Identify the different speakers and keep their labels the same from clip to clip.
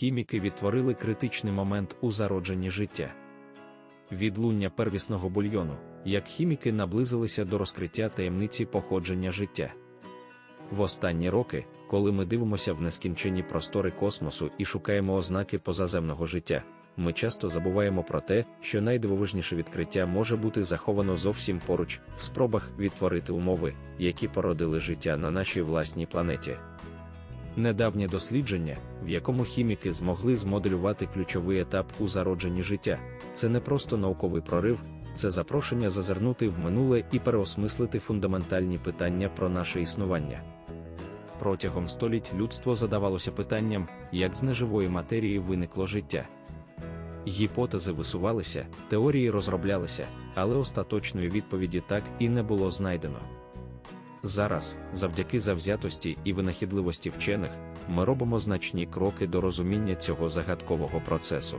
Speaker 1: хіміки відтворили критичний момент у зародженні життя. Відлуння первісного бульйону, як хіміки наблизилися до розкриття таємниці походження життя. В останні роки, коли ми дивимося в нескінченні простори космосу і шукаємо ознаки позаземного життя, ми часто забуваємо про те, що найдивовижніше відкриття може бути заховано зовсім поруч в спробах відтворити умови, які породили життя на нашій власній планеті. Недавнє дослідження, в якому хіміки змогли змоделювати ключовий етап у зародженні життя, це не просто науковий прорив, це запрошення зазирнути в минуле і переосмислити фундаментальні питання про наше існування. Протягом століть людство задавалося питанням, як з неживої матерії виникло життя. Гіпотези висувалися, теорії розроблялися, але остаточної відповіді так і не було знайдено. Зараз, завдяки завзятості і винахідливості вчених, ми робимо значні кроки до розуміння цього загадкового процесу.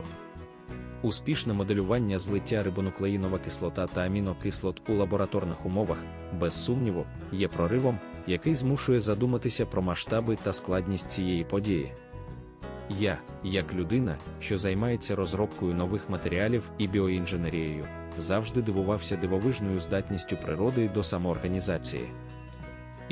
Speaker 1: Успішне моделювання злиття рибонуклеїнова кислота та амінокислот у лабораторних умовах, без сумніву, є проривом, який змушує задуматися про масштаби та складність цієї події. Я, як людина, що займається розробкою нових матеріалів і біоінженерією, завжди дивувався дивовижною здатністю природи до самоорганізації.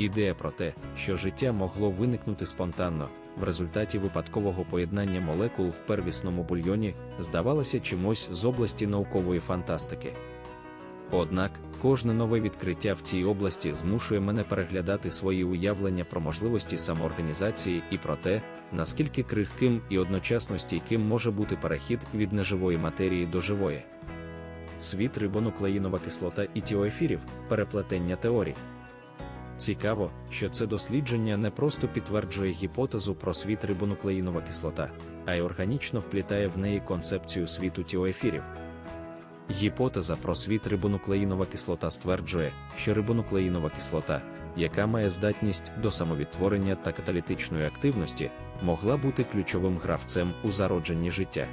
Speaker 1: Ідея про те, що життя могло виникнути спонтанно, в результаті випадкового поєднання молекул в первісному бульйоні, здавалася чимось з області наукової фантастики. Однак, кожне нове відкриття в цій області змушує мене переглядати свої уявлення про можливості самоорганізації і про те, наскільки крихким і одночасно стійким може бути перехід від неживої матерії до живої. Світ рибонуклеїнова кислота і тіоефірів переплетення теорій. Цікаво, що це дослідження не просто підтверджує гіпотезу про світ рибонуклеїнова кислота, а й органічно вплітає в неї концепцію світу тіоефірів. Гіпотеза про світ рибонуклеїнова кислота стверджує, що рибонуклеїнова кислота, яка має здатність до самовідтворення та каталітичної активності, могла бути ключовим гравцем у зародженні життя.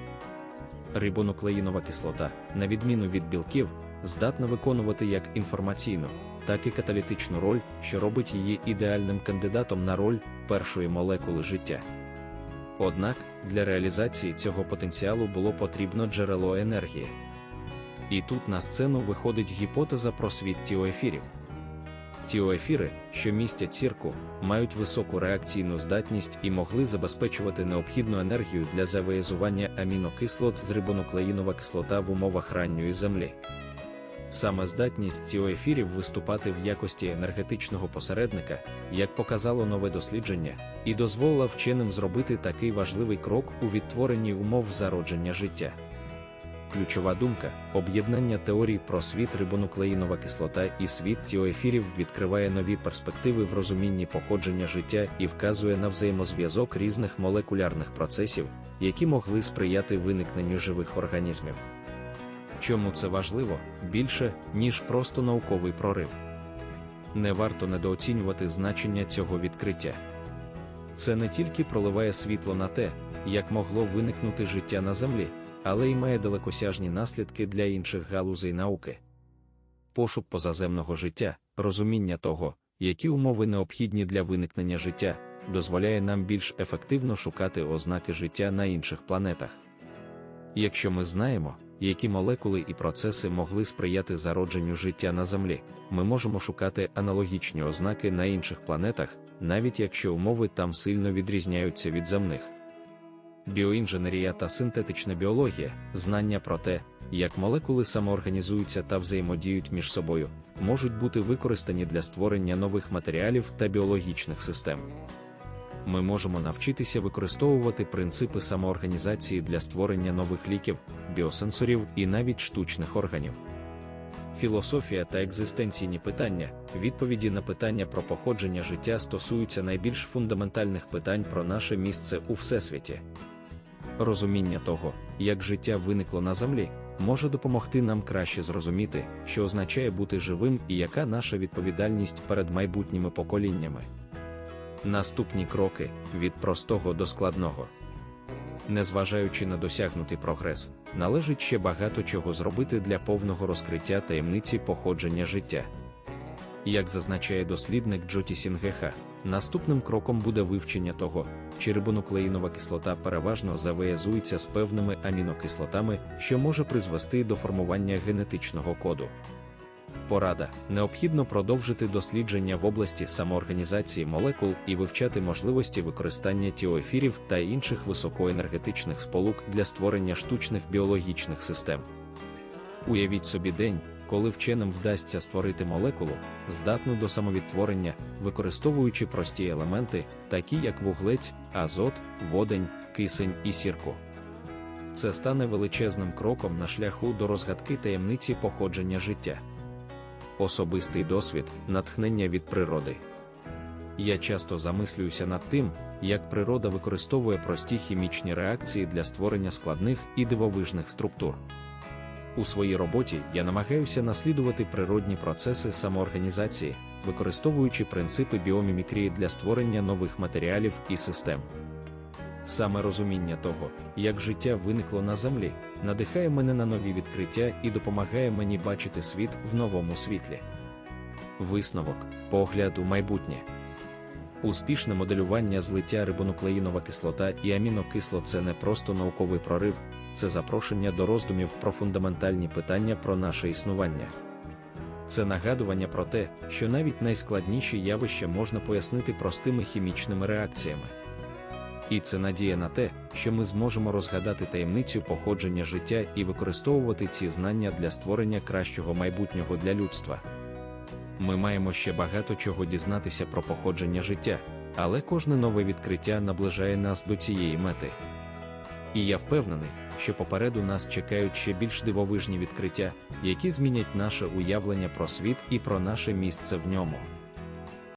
Speaker 1: Рибонуклеїнова кислота, на відміну від білків, здатна виконувати як інформаційну, так і каталітичну роль, що робить її ідеальним кандидатом на роль першої молекули життя. Однак для реалізації цього потенціалу було потрібно джерело енергії. І тут на сцену виходить гіпотеза про світ тіоефірів. Тіоефіри, що містять сірку, мають високу реакційну здатність і могли забезпечувати необхідну енергію для завиязування амінокислот з рибонуклеїнова кислота в умовах ранньої землі. Саме здатність тіоефірів виступати в якості енергетичного посередника, як показало нове дослідження, і дозволила вченим зробити такий важливий крок у відтворенні умов зародження життя. Ключова думка об'єднання теорій про світ рибонуклеїнова кислота і світ тіоефірів відкриває нові перспективи в розумінні походження життя і вказує на взаємозв'язок різних молекулярних процесів, які могли сприяти виникненню живих організмів. Чому це важливо більше, ніж просто науковий прорив? Не варто недооцінювати значення цього відкриття. Це не тільки проливає світло на те, як могло виникнути життя на Землі, але й має далекосяжні наслідки для інших галузей науки. Пошук позаземного життя, розуміння того, які умови необхідні для виникнення життя, дозволяє нам більш ефективно шукати ознаки життя на інших планетах. Якщо ми знаємо, які молекули і процеси могли сприяти зародженню життя на Землі, ми можемо шукати аналогічні ознаки на інших планетах, навіть якщо умови там сильно відрізняються від земних. Біоінженерія та синтетична біологія, знання про те, як молекули самоорганізуються та взаємодіють між собою, можуть бути використані для створення нових матеріалів та біологічних систем. Ми можемо навчитися використовувати принципи самоорганізації для створення нових ліків, біосенсорів і навіть штучних органів. Філософія та екзистенційні питання, відповіді на питання про походження життя стосуються найбільш фундаментальних питань про наше місце у всесвіті. Розуміння того, як життя виникло на землі, може допомогти нам краще зрозуміти, що означає бути живим і яка наша відповідальність перед майбутніми поколіннями. Наступні кроки від простого до складного. Незважаючи на досягнутий прогрес, належить ще багато чого зробити для повного розкриття таємниці походження життя. Як зазначає дослідник Джоті Сінгеха, Наступним кроком буде вивчення того, чи рибонуклеїнова кислота переважно завиязується з певними амінокислотами, що може призвести до формування генетичного коду. Порада необхідно продовжити дослідження в області самоорганізації молекул і вивчати можливості використання тіоефірів та інших високоенергетичних сполук для створення штучних біологічних систем. Уявіть собі день, коли вченим вдасться створити молекулу, здатну до самовідтворення, використовуючи прості елементи, такі як вуглець, азот, водень, кисень і сірку. Це стане величезним кроком на шляху до розгадки таємниці походження життя. Особистий досвід, натхнення від природи. Я часто замислююся над тим, як природа використовує прості хімічні реакції для створення складних і дивовижних структур. У своїй роботі я намагаюся наслідувати природні процеси самоорганізації, використовуючи принципи біомімікрії для створення нових матеріалів і систем. Саме розуміння того, як життя виникло на землі, надихає мене на нові відкриття і допомагає мені бачити світ в новому світлі. Висновок, погляд у майбутнє. Успішне моделювання злиття рибонуклеїнова кислота і амінокисло це не просто науковий прорив, це запрошення до роздумів про фундаментальні питання про наше існування. Це нагадування про те, що навіть найскладніші явища можна пояснити простими хімічними реакціями. І це надія на те, що ми зможемо розгадати таємницю походження життя і використовувати ці знання для створення кращого майбутнього для людства. Ми маємо ще багато чого дізнатися про походження життя, але кожне нове відкриття наближає нас до цієї мети. І я впевнений, що попереду нас чекають ще більш дивовижні відкриття, які змінять наше уявлення про світ і про наше місце в ньому.